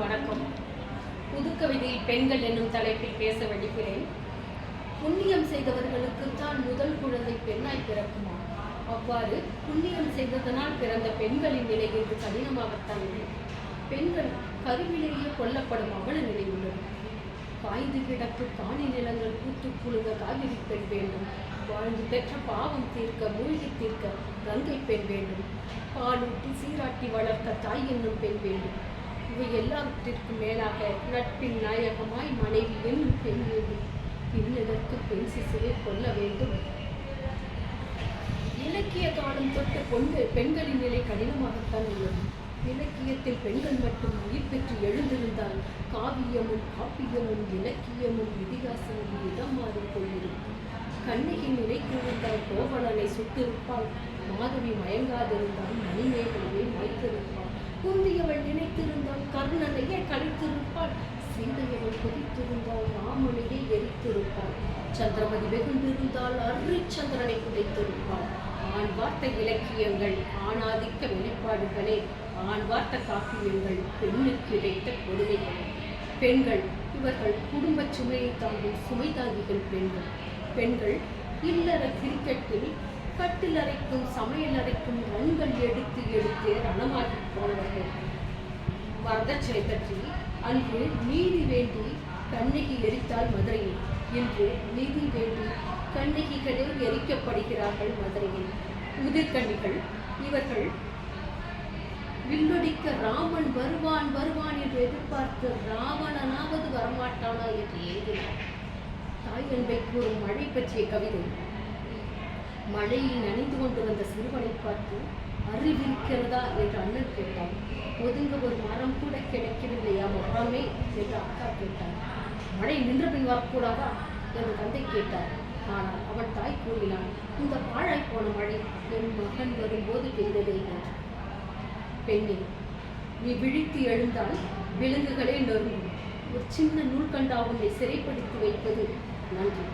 வணக்கம். புதுக்கவிதையில் பெண்கள் என்னும் தலைப்பில் பேச வடிக்கிறேன் புண்ணியம் செய்தவர்களுக்கு தான் முதல் குழந்தை பெண்ணாய் பிறக்குமா? அவ்வாறு புண்ணியம் செய்ததனால் பிறந்த பெண்களின் நிலை இன்று கடினமாகத்தான் உள்ளது. பெண்கள் கருவிலேயே கொல்லப்படும் அவல நிலை உள்ளது. காய்ந்து கிடக்கு காணி நிலங்கள் பூத்து குலுங்க காவிரி பெண் வேண்டும். வாழ்ந்து பெற்ற பாவம் தீர்க்க மூழ்கி தீர்க்க கங்கை பெண் வேண்டும். பாலூட்டி சீராட்டி வளர்த்த தாய் என்னும் பெண் வேண்டும். இவை எல்லாவற்றிற்கும் மேலாக நட்பின் நாயகமாய் மனைவி என்னும் பெண் பின்னதற்கு பெண் சிசுவை கொல்ல வேண்டும்? இலக்கிய காலம் தொட்டு கொண்டு பெண்களின் நிலை கடினமாகத்தான் உள்ளது. இலக்கியத்தில் பெண்கள் மட்டும் உயிர் பெற்று எழுந்திருந்தால் காவியமும் காப்பியமும் இலக்கியமும் இதிகாசமும் இடம் மாறி போயிருக்கும் கண்ணகி நினைத்திருந்தால் கோவலனை சுட்டிருப்பாள். மாதவி மயங்காதிருந்தால் மணிமேகலையை மாய்த்திருப்பாள். கர்ணனையே கழித்திருப்பாள். சீதையவள் கொதித்திருந்தால் ராமனையே எரித்திருப்பாள். சந்திரமதி வெகுண்டிருந்தால் அரிச்சந்திரனை குடைத்திருப்பாள் ஆண் வார்த்தை இலக்கியங்கள் ஆணாதிக்க வெளிப்பாடுகளே ஆண் வார்த்த காப்பியங்கள் பெண்ணுக்கு இழைத்த கொடுமைகள். பெண்கள் இவர்கள் குடும்ப சுமையை தாங்கும் சுமைதாங்கிகள் பெண்கள். பெண்கள் இல்லற கிரிக்கெட்டில் கட்டில் அறைக்கும் சமையல் அறைக்கும் ரன்கள் எடுத்து எடுத்து ரணமாகி போனவர்கள். வரதட்சணை பற்றி அன்று நீதி வேண்டி கண்ணகி எரித்தால் மதுரையில். இன்று நீதி வேண்டி கண்ணகிகளே எரிக்கப்படுகிறார்கள் மதுரையில். உதிர்கண்ணிகள் இவர்கள் வில்லடிக்க ராமன் வருவான் வருவான் என்று எதிர்பார்த்து ராவணனாவது வரமாட்டானா என்று எழுதினார் தாய் அன்பை கூறும் மழை பற்றிய கவிதை. மழையில் நனைந்து கொண்டு வந்த சிறுவனை பார்த்து அறிவிருக்கிறதா என்று அண்ணன் கேட்டான். ஒதுங்க ஒரு மரம் கூட கிடைக்கவில்லையா? மரமே என்று அக்கா கேட்டார் மழை நின்ற பின் வரக்கூடாதா? என்று தந்தை கேட்டார். ஆனால் அவன் தாய் கூறினான் இந்த பாழாய் போன மழை என் மகன் வரும்போது பெய்ததே பெண்ணே நீ விழித்து எழுந்தால் விலங்குகளே நொறுங்கும். ஒரு சின்ன நூல்கண்டா உன்னை சிறைப்படுத்தி வைப்பது நன்றி.